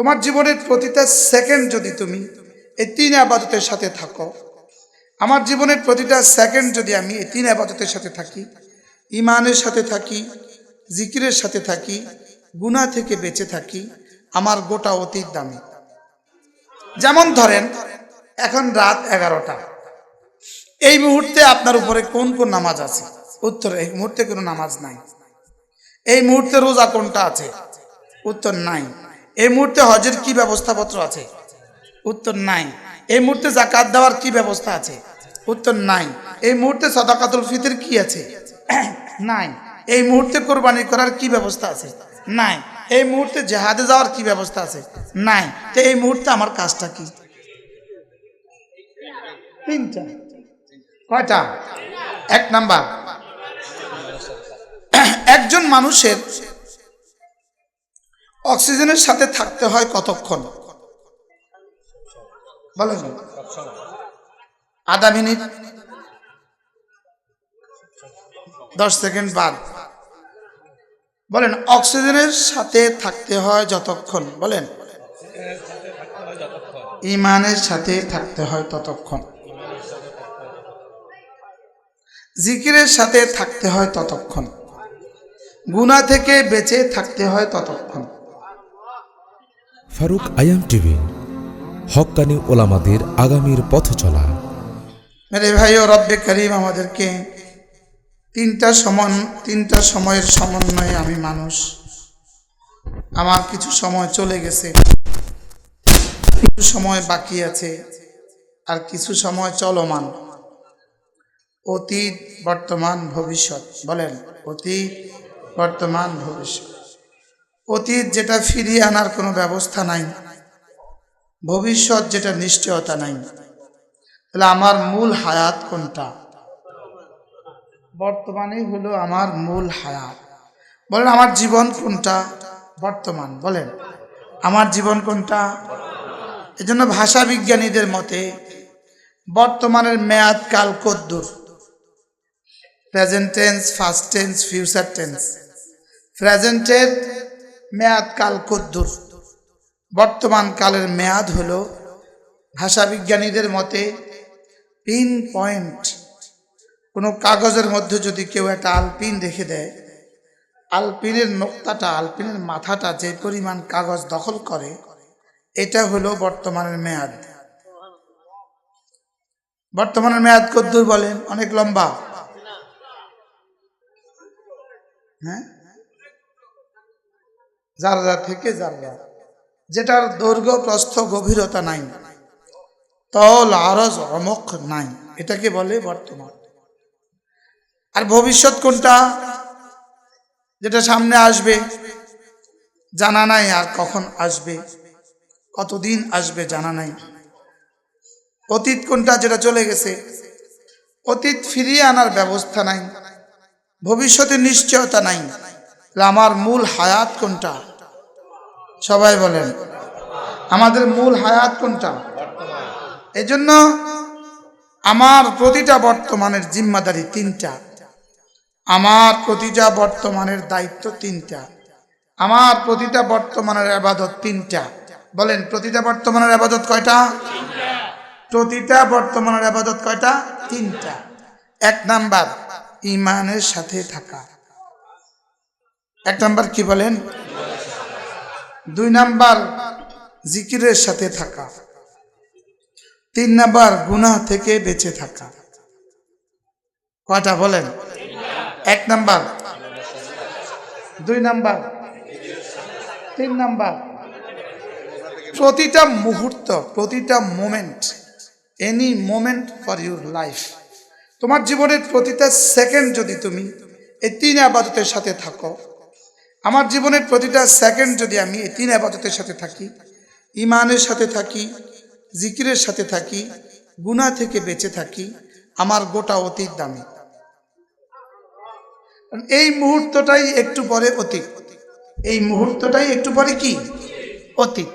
তোমার জীবনের প্রতিটা সেকেন্ড যদি তুমি এই তিন আবাদতের সাথে থাকো, আমার জীবনের প্রতিটা সেকেন্ড যদি আমি এই তিন আবাদতের সাথে থাকি ইমানের সাথে থাকি, জিকিরের সাথে থাকি, গুনাহ থেকে বেঁচে থাকি, আমার গোটা অতীত দামি। যেমন ধরেন, এখন রাত এগারোটা। এই মুহূর্তে আপনার উপরে কোন কোন নামাজ আছে? উত্তর, এই মুহূর্তে কোনো নামাজ নাই। এই মুহূর্তে রোজা কোনটা আছে? উত্তর নাই। এই মুহূর্তে হজের কি ব্যবস্থাপত্র আছে? উত্তর নাই। এই মুহূর্তে জাকাত দেওয়ার কি ব্যবস্থা আছে? উত্তর নাই। এই মুহূর্তে সদাকাতুল ফিতর কি আছে? নাই। এই মুহূর্তে কোরবানি করার কি ব্যবস্থা আছে? নাই। এই মুহূর্তে জেহাদে যাওয়ার কি ব্যবস্থা আছে? নাই। তো এই মুহূর্তে আমার কাজটা কি? তিনটা। কয়টা? এক নাম্বার। একজন মানুষের অক্সিজেনের সাথে থাকতে হয় কতক্ষণ? বলেন। আধা মিনিট। দশ সেকেন্ড বাদ। বলেন, অক্সিজেনের সাথে থাকতে হয় যতক্ষণ? বলেন। ইমানের সাথে থাকতে হয় ততক্ষণ। জিকিরের সাথে থাকতে হয় ততক্ষণ। গুণা থেকে বেঁচে থাকতে হয় ততক্ষণ। ফারুক আয়াম টিভি হকানি ওলামাদের আগামীর পথ চলা। মেরে ভাই ও রব্বে করিম, আমাদেরকে তিনটা সমান, তিনটা সময়ের সমন্বয়ে আমি মানুষ। আমার কিছু সময় চলে গেছে, কিছু সময় বাকি আছে, আর কিছু সময় চলমান। অতীত, বর্তমান, ভবিষ্যৎ, বলেন, অতীত, বর্তমান, ভবিষ্যৎ। অতীত যেটা ফিরিয়ে আনার কোনো ব্যবস্থা নাই। ভবিষ্যৎ যেটা নিশ্চয়তা নাই। তাহলে আমার মূল হায়াত কোনটা? বর্তমানে হলো আমার মূল হায়াত। বলেন, আমার জীবন কোনটা? বর্তমান, বলেন। আমার জীবন কোনটা? এজন্য ভাষা বিজ্ঞানীদের মতে, বর্তমানের মেয়াদ কাল কদ্দুর। Present tense first tense future tense প্রেজেন্টের মেয়াদ কাল কদ্দুর। বর্তমান কালের মেয়াদ হলো ভাষা বিজ্ঞানীদের মতে পিন পয়েন্ট। কোনো কাগজের মধ্যে যদি কেউ একটা আলপিন রেখে দেয়, আলপিনের নোক্তাটা, আলপিনের মাথাটা যে পরিমাণ কাগজ দখল করে, এটা হলো বর্তমানের মেয়াদ। বর্তমানের মেয়াদ কদ্দুর বলেন, অনেক লম্বা। হ্যাঁ? জাররা থেকে জাররা যেটার দৈর্ঘ্য, প্রস্থ, গভীরতা নাই। তল, আরজ অমক নাই। এটাকে বলে বর্তমান। আর ভবিষ্যৎ কোনটা? যেটা সামনে আসবে, জানা নাই আর কখন আসবে, কতদিন আসবে জানা নাই। অতীত কোনটা যেটা চলে গেছে? অতীত ফিরিয়ে আনার ব্যবস্থা নাই। ভবিষ্যতে নিশ্চয়তা নাই। আমার মূল হায়াত কোনটা? সবাই বলেন। আমাদের মূল হায়াত কোনটা? এজন্য আমার প্রতিটা বর্তমানের জিম্মাদারি তিনটা। আমার প্রতিটা বর্তমানের দায়িত্ব তিনটা। আমার প্রতিটা বর্তমানের আবাদত তিনটা। বলেন, প্রতিটা বর্তমানের আবাদত কয়টা? প্রতিটা বর্তমানের আবাদত কয়টা? তিনটা। এক নাম্বার ইমানের সাথে থাকা। এক নাম্বার কি বলেন? দুই নাম্বার জিকিরের সাথে থাকা। তিন নাম্বার গুনাহ থেকে বেঁচে থাকা। কয়টা বলেন? এক নাম্বার। দুই নাম্বার। তিন নাম্বার। প্রতিটা মুহূর্ত, প্রতিটা moment any moment for your life তোমার জীবনের প্রতিটা সেকেন্ড যদি তুমি এই তিন আবাদতের সাথে থাকো আমার জীবনের প্রতিটা সেকেন্ড যদি আমি এই তিন আবাদতের সাথে থাকি ইমানের সাথে থাকি, জিকিরের সাথে থাকি, গুনাহ থেকে বেঁচে থাকি, আমার গোটা অতীত দামি। এই মুহূর্তটাই একটু পরে অতীত। এই মুহূর্তটাই একটু পরে কি? অতীত।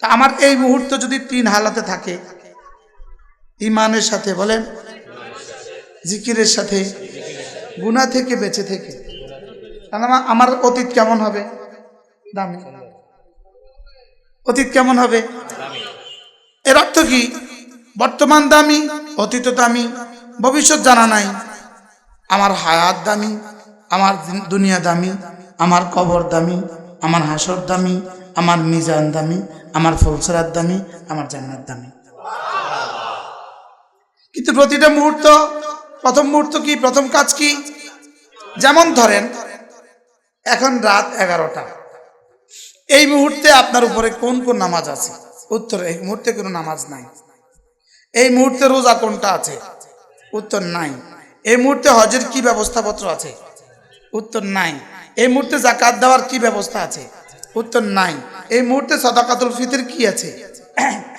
তা আমার এই মুহূর্ত যদি তিন হালাতে থাকে ইমানের সাথে বলেন, জিকিরের সাথে, গুনাহ থেকে বেঁচে থেকে তাহলে আমার- অতীত কেমন হবে? দামি। অতীত কেমন হবে? এর অর্থ কি? বর্তমান দামি, অতীত দামি, ভবিষ্যৎ জানা নাই। আমার হায়াত দামি, আমার দিন- দুনিয়া দামি, আমার কবর দামি, আমার হাসর দামি, আমার মিজান দামি, আমার ফলসরাত দামি, আমার জান্নাত দামি। কিন্তু প্রতিটা মুহূর্ত প্রথম মুহূর্ত কি? প্রথম কাজ কি? যেমন ধরেন এখন রাত এগারোটা। এই মুহূর্তে আপনার উপরে কোন কোন নামাজ আছে? উত্তর, এই মুহূর্তে কোনো নামাজ নাই। এই মুহূর্তে রোজা কোনটা আছে? উত্তর নাই। এই মুহূর্তে হজের কি ব্যবস্থাপত্র আছে? উত্তর নাই। এই মুহূর্তে জাকাত দেওয়ার কি ব্যবস্থা আছে? উত্তর নাই। এই মুহূর্তে সদাকাতুল ফিতর কি আছে?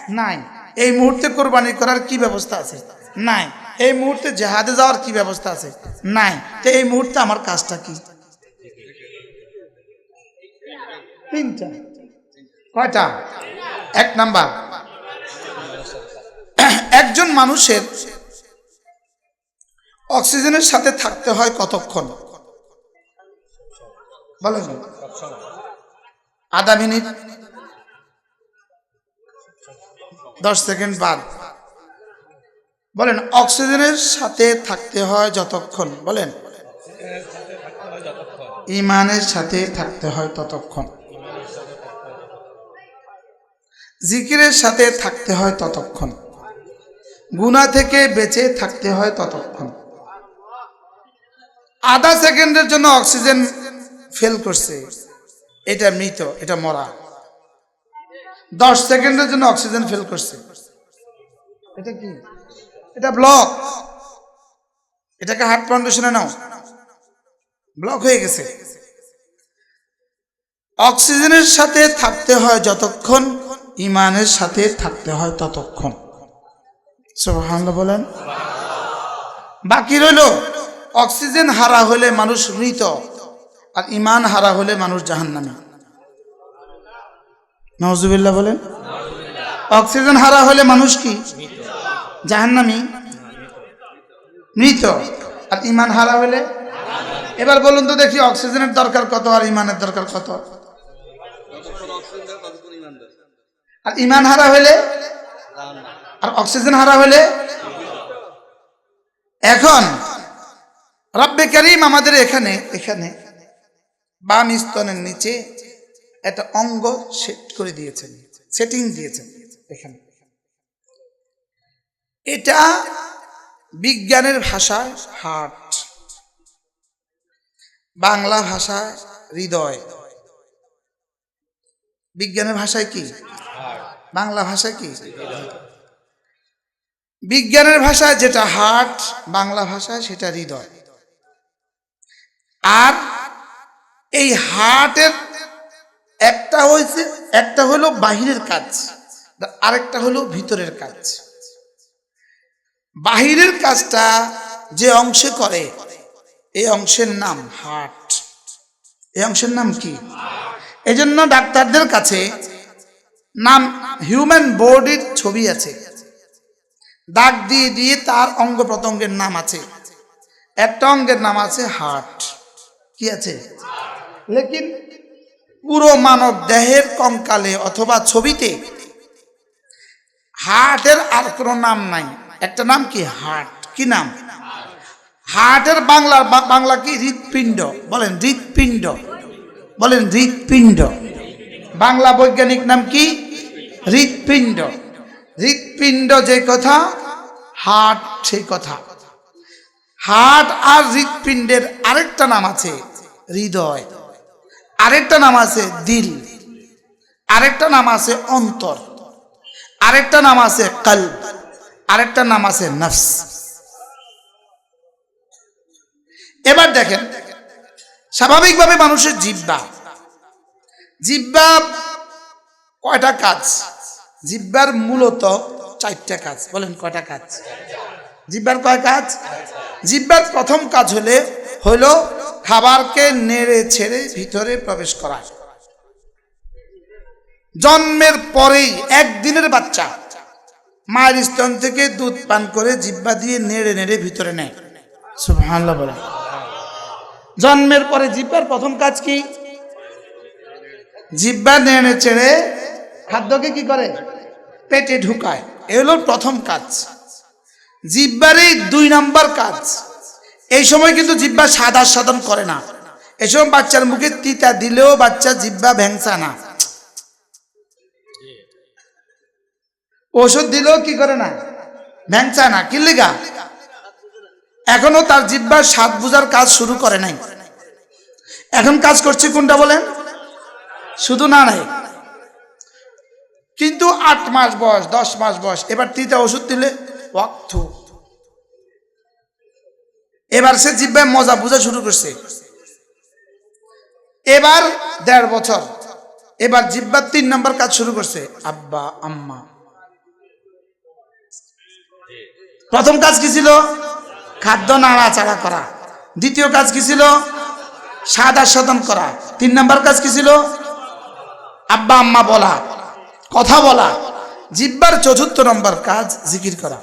নাই। এই মুহূর্তে কোরবানি করার কি ব্যবস্থা আছে? নাই। এই মুহূর্তে জেহাদে যাওয়ার কি ব্যবস্থা আছে? নাই। তো এই মুহূর্তে আমার কাজটা কি? তিনটা। কয়টা? এক নাম্বার। একজন মানুষের অক্সিজেনের সাথে থাকতে হয় কতক্ষণ? বলেন। আধা মিনিট। দশ সেকেন্ড বাদ। বলেন, অক্সিজেনের সাথে থাকতে হয় যতক্ষণ? বলেন। ইমানের সাথে থাকতে হয় ততক্ষণ। জিকিরের সাথে থাকতে হয় ততক্ষণ। গুণা থেকে বেঁচে থাকতে হয় ততক্ষণ। আধা সেকেন্ডের জন্য অক্সিজেন ফেল করছে। এটা মৃত, এটা মরা। দশ সেকেন্ডের জন্য অক্সিজেন ফেল করছে। এটা কি? এটা ব্লক। এটাকে হার্ট ফাউন্ডেশনে নাও। ব্লক হয়ে গেছে। অক্সিজেনের সাথে থাকতে হয় যতক্ষণ ইমানের সাথে থাকতে হয় ততক্ষণ। সুবহানাল্লাহ বলেন। বাকি রইল, অক্সিজেন হারা হলে মানুষ মৃত আর ইমান হারা হলে মানুষ জাহান্নামী। নজুবিল্লাহ বলেন। অক্সিজেন হারা হলে মানুষ কি? জাহান্নামী। মৃত আর ইমান হারা হলে? এবার বলুন তো দেখি অক্সিজেনের দরকার কত আর ইমানের দরকার কত? আর ইমান হারা হলে আর অক্সিজেন হারা হলে এখন রব্বে করিম আমাদের এখানে এখানে বাম স্তনের নিচে একটা অঙ্গ সেট করে দিয়েছেন সেটিং দিয়েছেন এখানে। এটা বিজ্ঞানের ভাষায় হার্ট বাংলা ভাষায় হৃদয়। বিজ্ঞানের ভাষায় কি? বাংলা ভাষা কি? বিজ্ঞানের ভাষায় যেটা হার্ট, বাংলা ভাষায় সেটা হৃদয়। আর এই হার্টের একটা হয়েছে একটা হলো বাহিরের কাজ, আরেকটা হলো ভিতরের কাজ। বাহিরের কাজটা যে অংশে করে এই অংশের নাম হার্ট। এই অংশের নাম কি? এজন্য ডাক্তারদের কাছে নাম হিউম্যান বডির ছবি আছে। দাগ দিয়ে দিয়ে তার অঙ্গ প্রত্যঙ্গের নাম আছে। একটা অঙ্গের নাম আছে হার্ট। কি আছে? লেকিন পুরো মানব দেহের কঙ্কালে অথবা ছবিতে হার্টের আর কোনো নাম নাই। একটা নাম কি? হার্ট। কি নাম? হার্টের বাংলা বাংলা কি? হৃৎপিণ্ড। বলেন হৃৎপিণ্ড। বলেন, হৃৎপিণ্ড। বাংলা বৈজ্ঞানিক নাম কি? হৃৎপিণ্ড। হৃৎপিণ্ড যে কথা হার্ট সেই কথা। হার্ট আর হৃৎপিণ্ডের আরেকটা নাম আছে, হৃদয়। আরেকটা নাম আছে দিল। আরেকটা নাম আছে অন্তর। আরেকটা নাম আছে কাল আরেকটা নাম আছে নফস। এবার দেখেন, স্বাভাবিকভাবে মানুষের জিব্বা জিব্বা কয়টা কাজ? জিব্বার মূলত চারটা কাজ। বলেন কয়টা কাজ? জিব্বার কয় কাজ? জিব্বার প্রথম কাজ হলে হলো খাবারকে নেড়ে ছেড়ে ভিতরে প্রবেশ করা। জন্মের পরেই একদিনের বাচ্চা মায়ের স্তন থেকে দুধ পান করে জিব্বা দিয়ে নেড়ে নেড়ে ভিতরে নেয়। বলে জন্মের পরে জিব্বার প্রথম কাজ কি? জিব্বা নেড়ে ছেড়ে খাদ্যকে কি করে? পেটে ঢুকায়। এ হলো প্রথম কাজ। জিব্বারই দুই নাম্বার কাজ। এই সময় কিন্তু জিব্বা সাদা সাধন করে না। এই সময় বাচ্চার মুখে তিতা দিলেও বাচ্চা জিব্বা ভ্যাংসা না। ওষুধ দিলেও কি করে না? ভ্যাংচা না। কি লেগা? এখনও তার জিব্বার স্বাদ বুঝার কাজ শুরু করে নাই। এখন কাজ করছে কোনটা বলেন? শুধু না নাই। আট মাস বয়স, দশ মাস বয়স। এবার তিতা ওষুধ দিলে ওয়াক্ত। এবার সে জিব্বায় মজা বোঝা শুরু করছে। এবার দেড় বছর। এবার জিব্বার তিন নম্বর কাজ শুরু করছে। আব্বা, আম্মা। প্রথম কাজ কি ছিল? খাদ্য নাড়াচাড়া করা। দ্বিতীয় কাজ কি ছিল? স্বাদ আস্বাদন করা। তিন নম্বর কাজ কি ছিল? আব্বা, আম্মা বলা। কথা বলা। জিব্বার চতুর্থ নম্বর কাজ জিকির করা।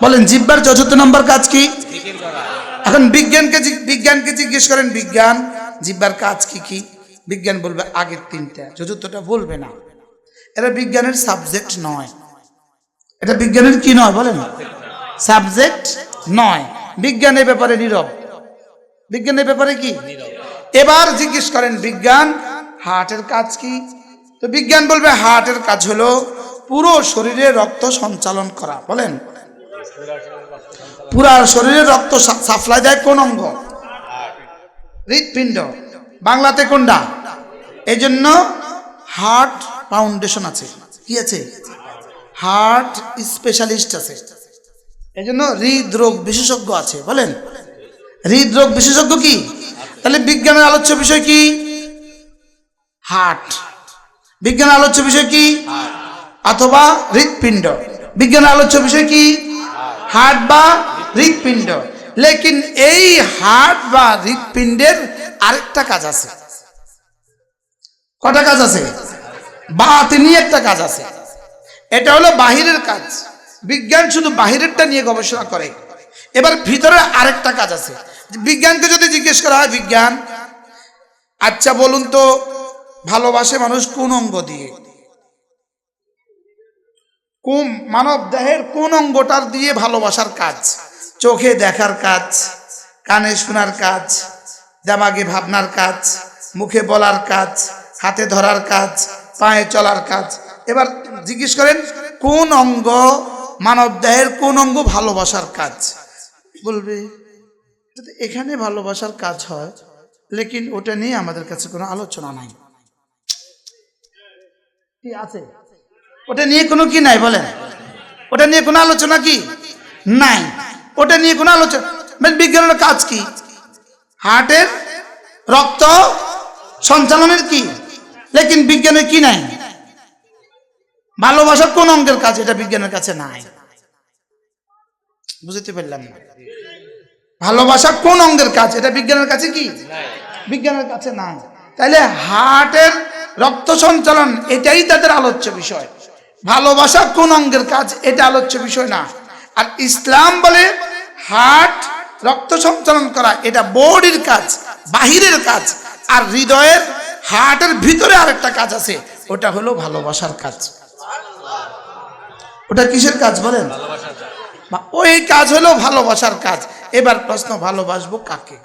বলেন। জিব্বার চতুর্থ নম্বর কাজ কি? এখন বিজ্ঞানকে বিজ্ঞানকে জিজ্ঞেস করেন, বিজ্ঞান, জিব্বার কাজ কি কি? বিজ্ঞান বলবে, আগের তিনটা, চতুর্থটা বলবে না। এটা বিজ্ঞানের সাবজেক্ট নয়। এটা বিজ্ঞানের কি নয় বলেন? সাবজেক্ট নয়। বিজ্ঞানের ব্যাপারে নীরব। বিজ্ঞানের ব্যাপারে কি? এবার জিজ্ঞেস করেন, বিজ্ঞান, হার্টের কাজ কি? তো বিজ্ঞান বলবে, হার্টের কাজ হলো পুরো শরীরে রক্ত সঞ্চালন করা। বলেন, পুরা শরীরে রক্ত সাপ্লাই দেয় কোন অঙ্গ? হৃৎপিণ্ড। বাংলাতে কোনটা? এই জন্য হার্ট ফাউন্ডেশন আছে। কি আছে? হার্ট স্পেশালিস্ট আছে। এই জন্য হৃদরোগ বিশেষজ্ঞ আছে। বলেন, হৃদরোগ বিশেষজ্ঞ কি? তাহলে বিজ্ঞানের আলোচ্য বিষয় কি? হার্ট। বিজ্ঞানের আলোচ্য বিষয় কি? অথবা হৃৎপিণ্ড। বিজ্ঞানের আলোচ্য বিষয় কি? হার্ট। বা হৃৎপিণ্ড। লেকিন এই হার্ট বা হৃৎপিণ্ডের আরেকটা কাজ আছে। কটা কাজ আছে? বা তিনি একটা কাজ আছে। এটা হলো বাহিরের কাজ। বিজ্ঞান শুধু বাহিরেরটা নিয়ে গবেষণা করে। এবার ভিতরে আরেকটা কাজ আছে। বিজ্ঞানকে যদি জিজ্ঞেস করা হয়, বিজ্ঞান আচ্ছা বলুন তো, ভালোবাসে মানুষ কোন অঙ্গ দিয়ে? কোন মানব দেহের কোন অঙ্গটার দিয়ে ভালোবাসার কাজ? চোখে দেখার কাজ, কানে শোনার কাজ, দেমাগে ভাবনার কাজ, মুখে বলার কাজ, হাতে ধরার কাজ, পায়ে চলার কাজ। এবার জিজ্ঞেস করেন, কোন অঙ্গ মানব দেহের কোন অঙ্গ ভালোবাসার কাজ? বলবে "এটা এখানে ভালোবাসার কাজ হয়, লেকিন ওটা নিয়ে আমাদের কাছে কোনো আলোচনা নাই। কি আছে? ওটা নিয়ে কোনো কি নাই বলেন? ওটা নিয়ে কোনো আলোচনা কি নাই? ওটা নিয়ে কোনো আলোচনা মানে বিজ্ঞানের কাজ কি? হার্টের রক্ত সঞ্চালনের কি? লেকিন বিজ্ঞানের কি নাই? ভালোবাসার কোন অঙ্গের কাজ এটা বিজ্ঞানের কাছে নাই। বুঝতে পারলাম না। ভালোবাসা কোন অঙ্গের কাজ এটা বিজ্ঞানের কাছে কি? বিজ্ঞানের কাছে না। তাইলে হার্টের রক্ত সঞ্চালন, এটাই তাদের আলোচ্য বিষয়। ভালোবাসা কোন অঙ্গের কাজ? এটা আলোচ্য বিষয় না। আর ইসলাম বলে হার্ট রক্ত সঞ্চালন করা, এটা বডির কাজ, বাহিরের কাজ। আর হৃদয়ের, হার্টের ভিতরে আরেকটা কাজ আছে, ওটা হলো ভালোবাসার কাজ। ওটা কিসের কাজ বলেন? ওই কাজ হলো ভালোবাসার কাজ। এবার প্রশ্ন ভালোবাসবো কাকে?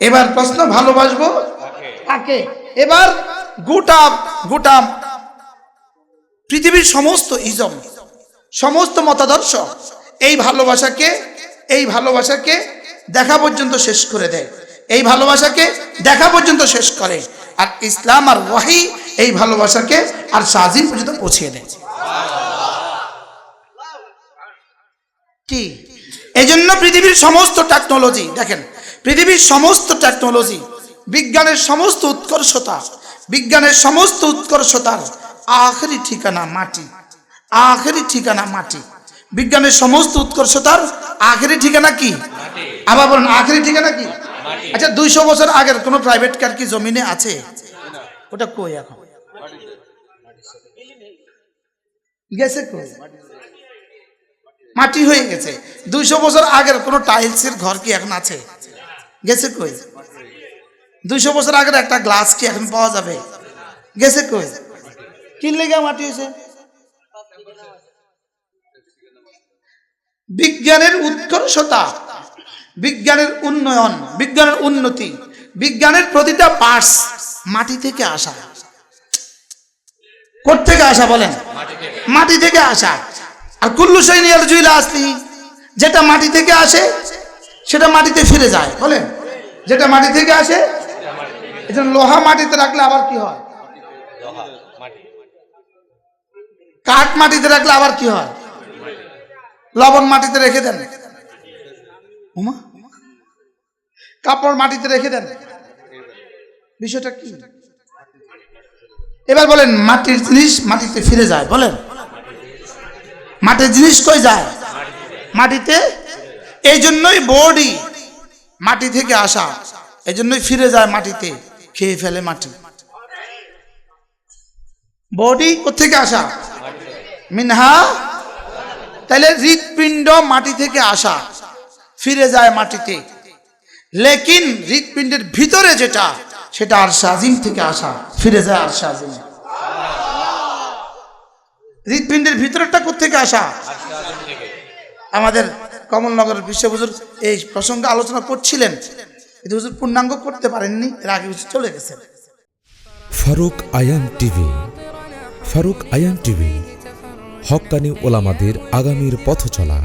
এবার প্রশ্ন ভালোবাসবো কাকে? এবার গোটা গোটা পৃথিবীর সমস্ত ইজম সমস্ত মতাদর্শ এই ভালোবাসাকে এই ভালোবাসাকে দেখা পর্যন্ত শেষ করে দেয়। এই ভালোবাসাকে দেখা পর্যন্ত শেষ করে। আর ইসলাম আর ওয়াহি এই ভালোবাসাকে আর সাজিম পর্যন্ত পৌঁছিয়ে দেয়। কি? এই জন্য পৃথিবীর সমস্ত টেকনোলজি দেখেন পৃথিবীর সমস্ত টেকনোলজি বিজ্ঞানের সমস্ত উৎকর্ষতা বিজ্ঞানের সমস্ত উৎকর্ষতার আখেরি ঠিকানা মাটি আখেরি ঠিকানা মাটি। বিজ্ঞানের সমস্ত উৎকর্ষতার আখেরি ঠিকানা কি? আবার বলুন আখেরি ঠিকানা কি? আচ্ছা দুইশো বছর আগের কোনো প্রাইভেট কার কি জমিনে আছে? ওটা কই এখন? গেছে কই? মাটি হয়ে গেছে। দুইশো বছর আগের কোনো টাইলসের ঘর কি এখন আছে? গেছে কই? দুইশো বছর আগের একটা গ্লাস কি এখন পাওয়া যাবে? গেছে কই? কিনলে গা মাটি হয়েছে? বিজ্ঞানের উৎকর্ষতা, বিজ্ঞানের উন্নয়ন, বিজ্ঞানের উন্নতি, বিজ্ঞানের প্রতিটা পার্স মাটি থেকে আসা। থেকে আসা বলেন? মাটি থেকে আসা। আর কুল্লু সৈনিয়ার জুইলা আসলি, যেটা মাটি থেকে আসে, সেটা মাটিতে ফিরে যায়, বলেন। যেটা মাটি থেকে আসে, এটা লোহা মাটিতে রাখলে আবার কি হয়? কাঠ মাটিতে রাখলে আবার কি হয়? লবণ মাটিতে রেখে দেন। কাপড় মাটিতে রেখে দেন। বিষয়টা কি? এবার বলেন, মাটির জিনিস মাটিতে ফিরে যায়, বলেন। মাটির জিনিস কই যায়? মাটিতে? এই জন্যই বডি মাটি থেকে আসা। এই জন্যই ফিরে যায় মাটিতে, খেয়ে ফেলে মাটি। বডি কোথেকে আসা? মিনহা? তাহলে হৃৎপিণ্ড মাটি থেকে আসা, ফিরে যায় মাটিতে। লেকিন হৃৎপিণ্ডের ভিতরে যেটা, সেটা আর সাজিম থেকে আসা, ফিরে যায় আর সাজিম। হৃৎপিণ্ডের ভিতরটা কোথেকে আসা? আমাদের কমলনগরের বিশ্ব হুজুর এই প্রসঙ্গে আলোচনা করছিলেন, কিন্তু হুজুর পূর্ণাঙ্গ করতে পারেননি, এর আগে চলে গেছেন। ফারুক আয়ান টিভি, ফারুক আয়ান টিভি, হকানি ওলামাদের আগামীর পথ চলা